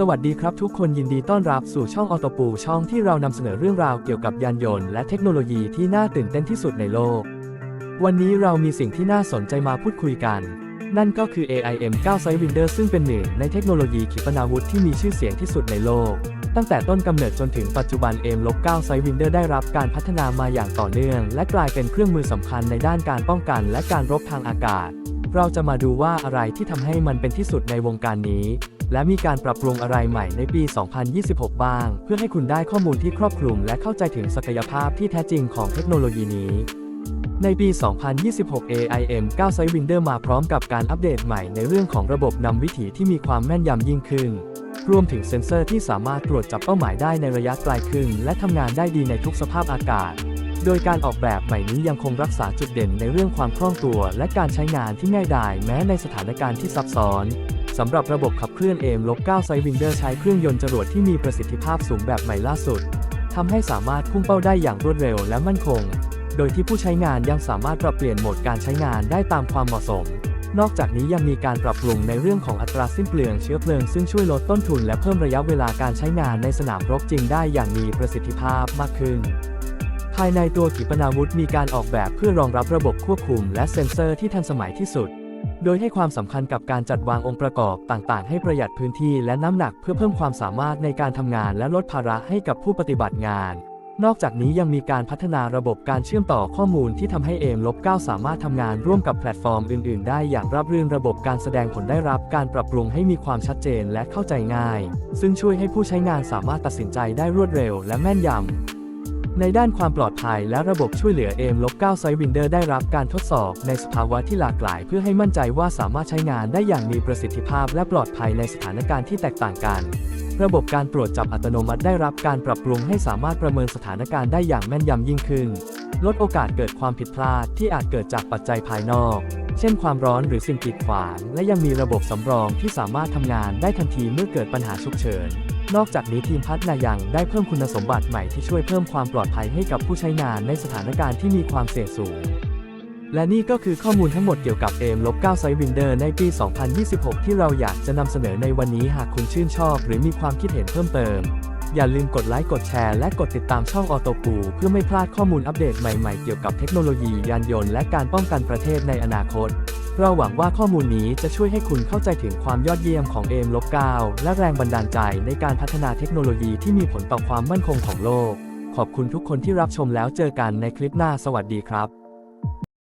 สวัสดีครับทุกคนยินดีต้อนรับสู่ช่องออโตปูช่องที่เรานำเสนอเรื่องราวเกี่ยวกับยานยนต์และเทคโนโลยีที่น่าตื่นเต้นที่สุดในโลก วันนี้เรามีสิ่งที่น่าสนใจมาพูดคุยกัน นั่นก็คือ AIM 9 Sidewinder ซึ่งเป็นหนึ่งในเทคโนโลยีขีปนาวุธที่มีชื่อเสียงที่สุดในโลก ตั้งแต่ต้นกำเนิดจนถึงปัจจุบัน AIM 9 Sidewinder ได้รับการพัฒนามาอย่างต่อเนื่อง และกลายเป็นเครื่องมือสำคัญในด้านการป้องกันและการรบทางอากาศ เราจะมาดูว่าอะไรที่ทำให้มันเป็นที่สุดในวงการนี้ และมีการปรับปรุงอะไรใหม่ในปี 2026 บ้าง เพื่อให้คุณได้ข้อมูลที่ครอบคลุม และเข้าใจถึงศักยภาพที่แท้จริงของเทคโนโลยีนี้ ในปี 2026 AIM 9 Sidewinder มาพร้อมกับการอัปเดตใหม่ในเรื่องของระบบนำวิถีที่มีความแม่นยำยิ่งขึ้น รวมถึงเซ็นเซอร์ที่สามารถตรวจจับเป้าหมายได้ในระยะไกลขึ้น และทำงานได้ดีในทุกสภาพอากาศโดยการออกแบบใหม่นี้ยังคงรักษาจุดเด่นในเรื่องความคล่องตัว และการใช้งานที่ง่ายดายแม้ในสถานการณ์ที่ซับซ้อน สำหรับระบบขับเคลื่อน AIM 9 Sidewinder ใช้เครื่องยนต์จรวดที่มีประสิทธิภาพสูงแบบใหม่ล่าสุดทำให้สามารถพุ่งเป้าได้อย่างรวดเร็วและมั่นคง โดยที่ผู้ใช้งานยังสามารถปรับเปลี่ยนโหมดการใช้งานได้ตามความเหมาะสม นอกจากนี้ยังมีการปรับปรุงในเรื่องของอัตราสิ้นเปลืองเชื้อเพลิงซึ่งช่วยลดต้นทุนและเพิ่มระยะเวลาการใช้งานในสนามรบจริงได้อย่างมีประสิทธิภาพมากขึ้นภายในตัวขีปนาวุธมีการออกแบบเพื่อรองรับระบบควบคุมและเซ็นเซอร์ที่ทันสมัยที่สุด โดยให้ความสำคัญกับการจัดวางองค์ประกอบต่างๆ ให้ประหยัดพื้นที่และน้ำหนักเพื่อเพิ่มความสามารถในการทำงานและลดภาระให้กับผู้ปฏิบัติงาน นอกจากนี้ยังมีการพัฒนาระบบการเชื่อมต่อข้อมูลที่ทำให้เอมลบ9สามารถทำงานร่วมกับแพลตฟอร์มอื่น ๆ ได้อย่างราบรื่นระบบการแสดงผลได้รับการปรับปรุงให้มีความชัดเจนและเข้าใจง่าย ซึ่งช่วยให้ผู้ใช้งานสามารถตัดสินใจได้รวดเร็วและแม่นยำ ในด้านความปลอดภัยและระบบช่วยเหลือ AIM 9 Sidewinder ได้รับการทดสอบในสภาวะที่หลากหลาย เพื่อให้มั่นใจว่าสามารถใช้งานได้อย่างมีประสิทธิภาพและปลอดภัยในสถานการณ์ที่แตกต่างกัน ระบบการตรวจจับอัตโนมัติได้รับการปรับปรุงให้สามารถประเมินสถานการณ์ได้อย่างแม่นยำยิ่งขึ้น ลดโอกาสเกิดความผิดพลาดที่อาจเกิดจากปัจจัยภายนอก เช่น ความร้อนหรือสิ่งกีดขวาง และยังมีระบบสำรองที่สามารถทำงานได้ทันทีเมื่อเกิดปัญหาฉุกเฉิน นอกจากนี้ทีมพัฒนายังได้เพิ่มคุณสมบัติใหม่ที่ช่วยเพิ่มความปลอดภัยให้กับผู้ใช้งานในสถานการณ์ที่มีความเสี่ยงสูง และนี่ก็คือข้อมูลทั้งหมดเกี่ยวกับ AIM 9 Sidewinder ในปี 2026 ที่เราอยากจะนำเสนอในวันนี้หากคุณชื่นชอบ หรือมีความคิดเห็นเพิ่มเติม อย่าลืมกดไลค์กดแชร์และกดติดตามช่องออโตปูเพื่อไม่พลาดข้อมูลอัปเดตใหม่ๆเกี่ยวกับเทคโนโลยียานยนต์และการป้องกันประเทศในอนาคต เราหวังว่าข้อมูลนี้จะช่วยให้คุณเข้าใจถึงความยอดเยี่ยมของ AIM 9 และแรงบันดาลใจในการพัฒนาเทคโนโลยีที่มีผลต่อความมั่นคงของโลก ขอบคุณทุกคนที่รับชมแล้วเจอกันในคลิปหน้าสวัสดีครับ